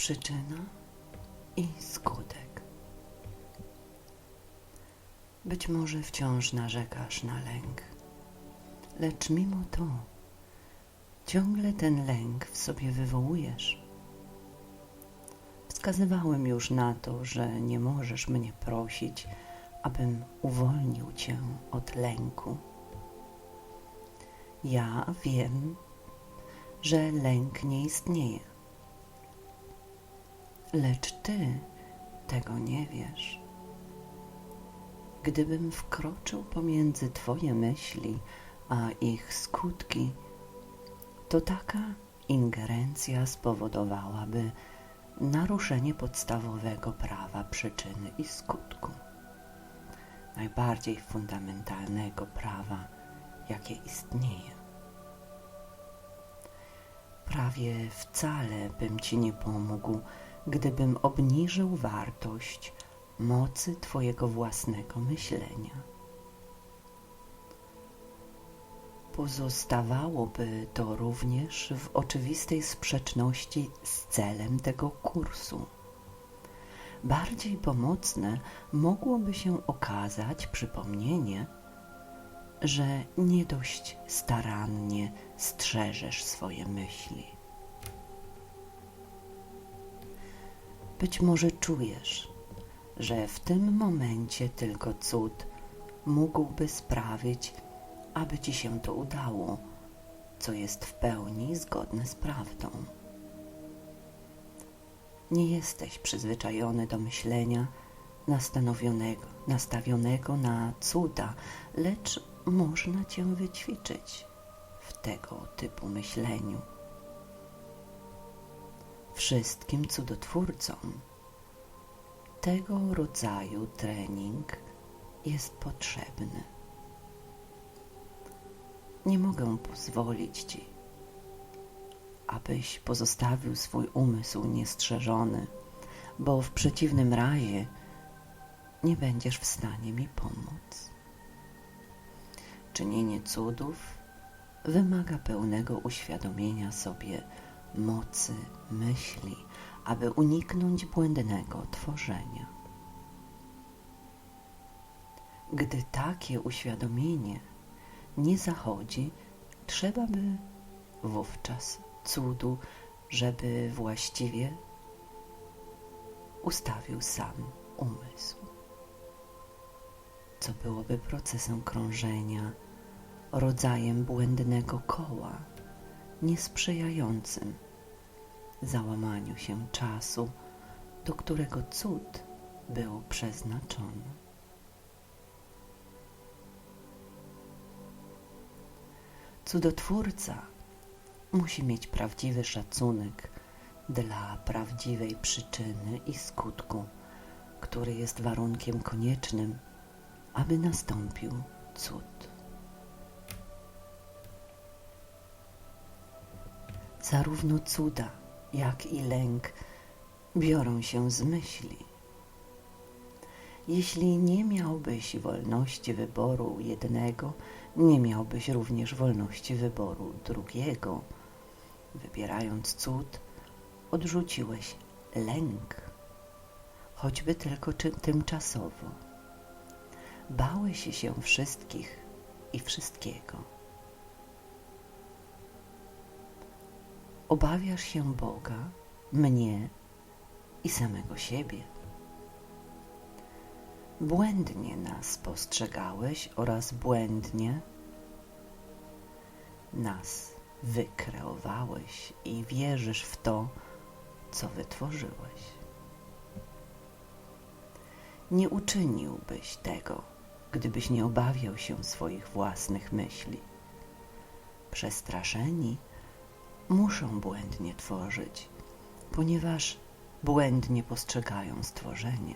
przyczyna i skutek. Być może wciąż narzekasz na lęk, lecz mimo to ciągle ten lęk w sobie wywołujesz. Wskazywałem już na to, że nie możesz mnie prosić, abym uwolnił cię od lęku. Ja wiem, że lęk nie istnieje, lecz ty tego nie wiesz. Gdybym wkroczył pomiędzy Twoje myśli a ich skutki, to taka ingerencja spowodowałaby naruszenie podstawowego prawa przyczyny i skutku, najbardziej fundamentalnego prawa, jakie istnieje. Prawie wcale bym Ci nie pomógł, gdybym obniżył wartość mocy Twojego własnego myślenia. Pozostawałoby to również w oczywistej sprzeczności z celem tego kursu. Bardziej pomocne mogłoby się okazać przypomnienie, że nie dość starannie strzeżesz swoje myśli. Być może czujesz, że w tym momencie tylko cud mógłby sprawić, aby ci się to udało, co jest w pełni zgodne z prawdą. Nie jesteś przyzwyczajony do myślenia nastanowionego, nastawionego na cuda, lecz można cię wyćwiczyć w tego typu myśleniu. Wszystkim cudotwórcom tego rodzaju trening jest potrzebny. Nie mogę pozwolić ci, abyś pozostawił swój umysł niestrzeżony, bo w przeciwnym razie nie będziesz w stanie mi pomóc. Czynienie cudów wymaga pełnego uświadomienia sobie mocy myśli, aby uniknąć błędnego tworzenia. Gdy takie uświadomienie nie zachodzi, trzeba by wówczas cudu, żeby właściwie ustawił sam umysł, co byłoby procesem krążenia, rodzajem błędnego koła, niesprzyjającym załamaniu się czasu, do którego cud był przeznaczony. Cudotwórca musi mieć prawdziwy szacunek dla prawdziwej przyczyny i skutku, który jest warunkiem koniecznym, aby nastąpił cud. Zarówno cuda, jak i lęk biorą się z myśli. Jeśli nie miałbyś wolności wyboru jednego, nie miałbyś również wolności wyboru drugiego. Wybierając cud, odrzuciłeś lęk, choćby tylko tymczasowo. Bałeś się wszystkich i wszystkiego. Obawiasz się Boga, mnie i samego siebie. Błędnie nas postrzegałeś oraz błędnie nas wykreowałeś i wierzysz w to, co wytworzyłeś. Nie uczyniłbyś tego, gdybyś nie obawiał się swoich własnych myśli. Przestraszeni muszą błędnie tworzyć, ponieważ błędnie postrzegają stworzenie.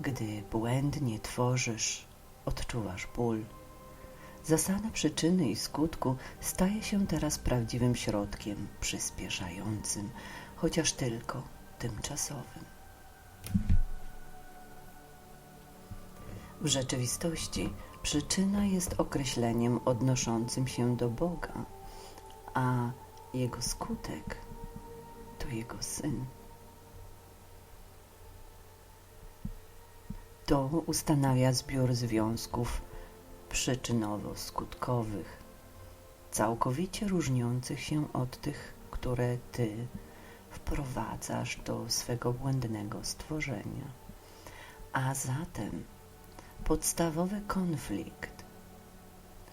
Gdy błędnie tworzysz, odczuwasz ból. Zasada przyczyny i skutku staje się teraz prawdziwym środkiem przyspieszającym, chociaż tylko tymczasowym. W rzeczywistości przyczyna jest określeniem odnoszącym się do Boga, a jego skutek to jego syn. To ustanawia zbiór związków przyczynowo-skutkowych, całkowicie różniących się od tych, które ty wprowadzasz do swego błędnego stworzenia. A zatem podstawowy konflikt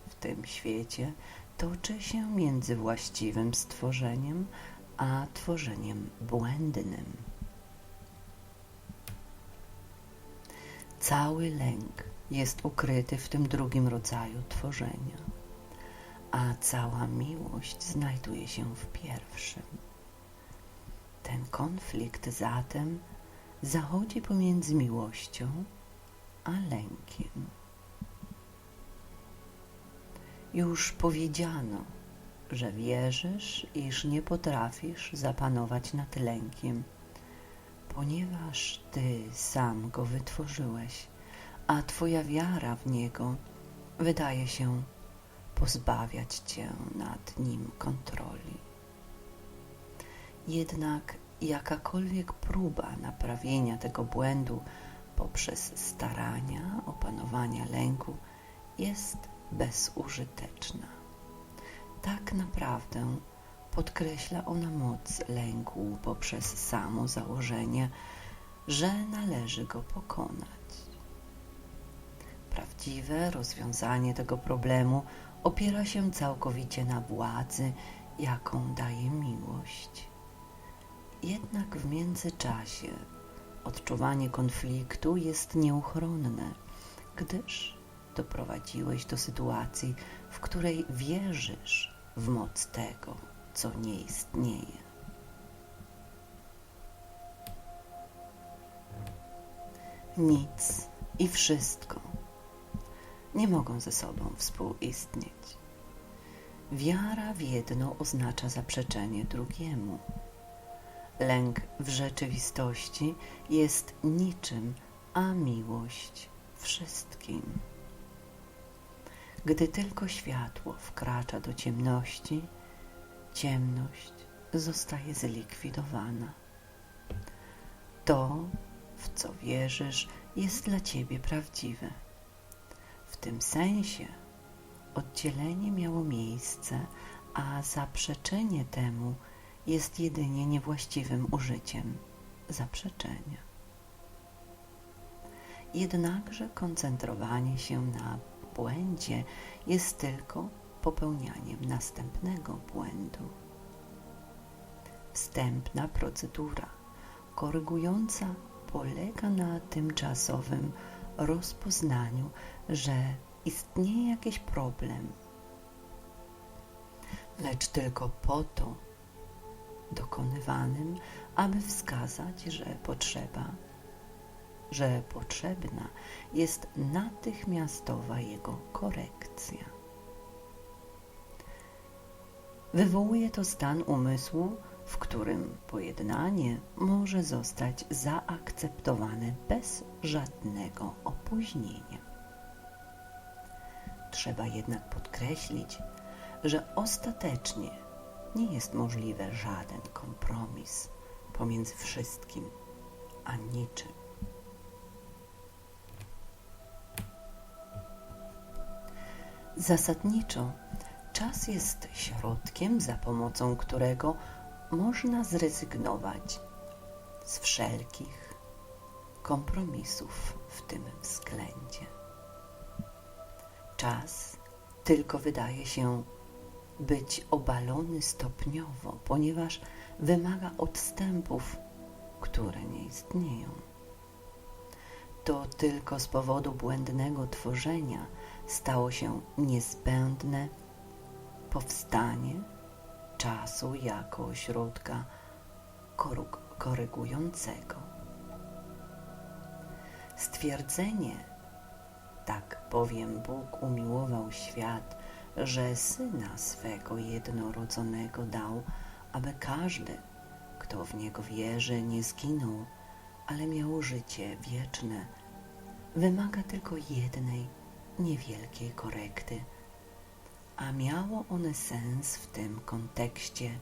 w tym świecie toczy się między właściwym stworzeniem a tworzeniem błędnym. Cały lęk jest ukryty w tym drugim rodzaju tworzenia, a cała miłość znajduje się w pierwszym. Ten konflikt zatem zachodzi pomiędzy miłością a lękiem. Już powiedziano, że wierzysz, iż nie potrafisz zapanować nad lękiem, ponieważ ty sam go wytworzyłeś, a twoja wiara w niego wydaje się pozbawiać cię nad nim kontroli. Jednak jakakolwiek próba naprawienia tego błędu poprzez starania opanowania lęku jest bezużyteczna. Tak naprawdę podkreśla ona moc lęku poprzez samo założenie, że należy go pokonać. Prawdziwe rozwiązanie tego problemu opiera się całkowicie na władzy, jaką daje miłość. Jednak w międzyczasie odczuwanie konfliktu jest nieuchronne, gdyż doprowadziłeś do sytuacji, w której wierzysz w moc tego, co nie istnieje. Nic i wszystko nie mogą ze sobą współistnieć. Wiara w jedno oznacza zaprzeczenie drugiemu. Lęk w rzeczywistości jest niczym, a miłość wszystkim. Gdy tylko światło wkracza do ciemności, ciemność zostaje zlikwidowana. To, w co wierzysz, jest dla ciebie prawdziwe. W tym sensie oddzielenie miało miejsce, a zaprzeczenie temu jest jedynie niewłaściwym użyciem zaprzeczenia. Jednakże koncentrowanie się na błędzie jest tylko popełnianiem następnego błędu. Wstępna procedura korygująca polega na tymczasowym rozpoznaniu, że istnieje jakiś problem, lecz tylko po to dokonywanym, aby wskazać, że potrzeba że potrzebna jest natychmiastowa jego korekcja. Wywołuje to stan umysłu, w którym pojednanie może zostać zaakceptowane bez żadnego opóźnienia. Trzeba jednak podkreślić, że ostatecznie nie jest możliwy żaden kompromis pomiędzy wszystkim a niczym. Zasadniczo czas jest środkiem, za pomocą którego można zrezygnować z wszelkich kompromisów w tym względzie. Czas tylko wydaje się być obalony stopniowo, ponieważ wymaga odstępów, które nie istnieją. To tylko z powodu błędnego tworzenia stało się niezbędne powstanie czasu jako ośrodka korygującego. Stwierdzenie, tak bowiem Bóg umiłował świat, że Syna swego jednorodzonego dał, aby każdy, kto w Niego wierzy, nie zginął, ale miał życie wieczne, wymaga tylko jednej niewielkiej korekty, a miało one sens w tym kontekście.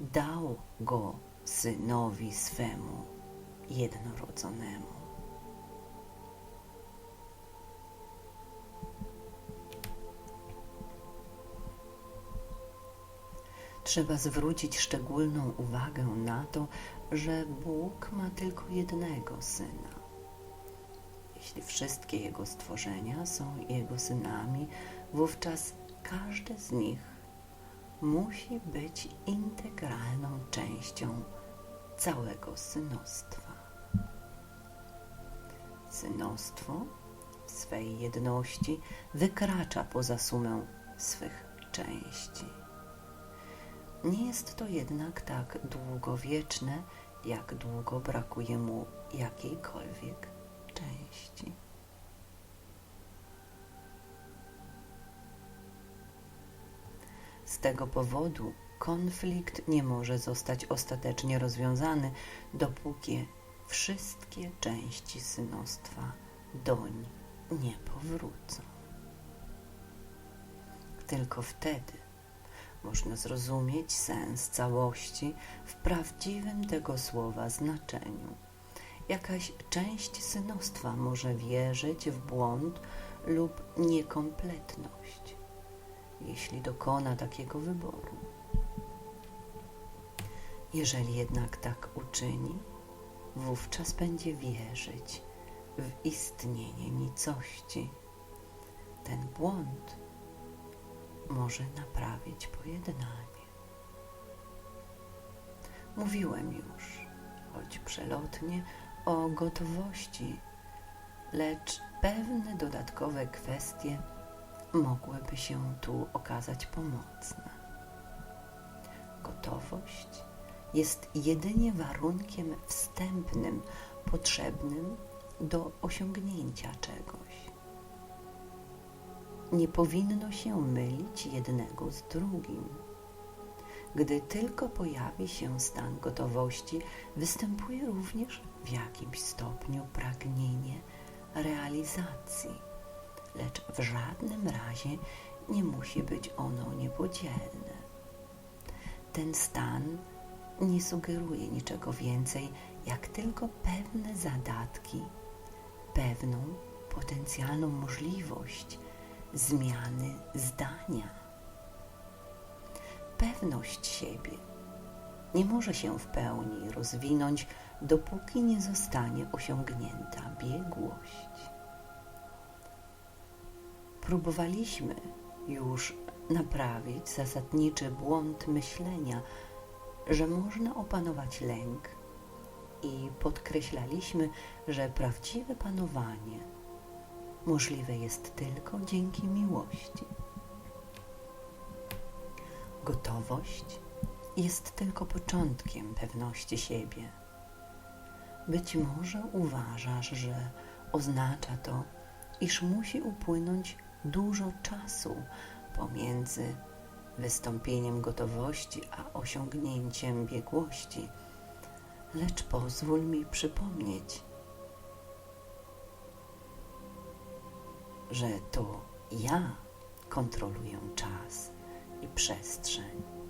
Dał go synowi swemu jednorodzonemu. Trzeba zwrócić szczególną uwagę na to, że Bóg ma tylko jednego syna. Jeśli wszystkie jego stworzenia są jego synami, wówczas każdy z nich musi być integralną częścią całego synostwa. Synostwo w swej jedności wykracza poza sumę swych części. Nie jest to jednak tak długowieczne, jak długo brakuje mu jakiejkolwiek części. Z tego powodu konflikt nie może zostać ostatecznie rozwiązany, dopóki wszystkie części synostwa doń nie powrócą. Tylko wtedy można zrozumieć sens całości w prawdziwym tego słowa znaczeniu. Jakaś część synostwa może wierzyć w błąd lub niekompletność, jeśli dokona takiego wyboru. Jeżeli jednak tak uczyni, wówczas będzie wierzyć w istnienie nicości. Ten błąd może naprawić pojednanie. Mówiłem już, choć przelotnie, o gotowości, lecz pewne dodatkowe kwestie mogłyby się tu okazać pomocne. Gotowość jest jedynie warunkiem wstępnym potrzebnym do osiągnięcia czegoś nie powinno się mylić jednego z drugim. Gdy tylko pojawi się stan gotowości, występuje również w jakimś stopniu pragnienie realizacji, lecz w żadnym razie nie musi być ono niepodzielne. Ten stan nie sugeruje niczego więcej, jak tylko pewne zadatki, pewną potencjalną możliwość zmiany zdania. Pewność siebie nie może się w pełni rozwinąć, dopóki nie zostanie osiągnięta biegłość. Próbowaliśmy już naprawić zasadniczy błąd myślenia, że można opanować lęk i podkreślaliśmy, że prawdziwe panowanie możliwe jest tylko dzięki miłości. Gotowość jest tylko początkiem pewności siebie. Być może uważasz, że oznacza to, iż musi upłynąć dużo czasu pomiędzy wystąpieniem gotowości a osiągnięciem biegłości, lecz pozwól mi przypomnieć, że to ja kontroluję czas i przestrzeń.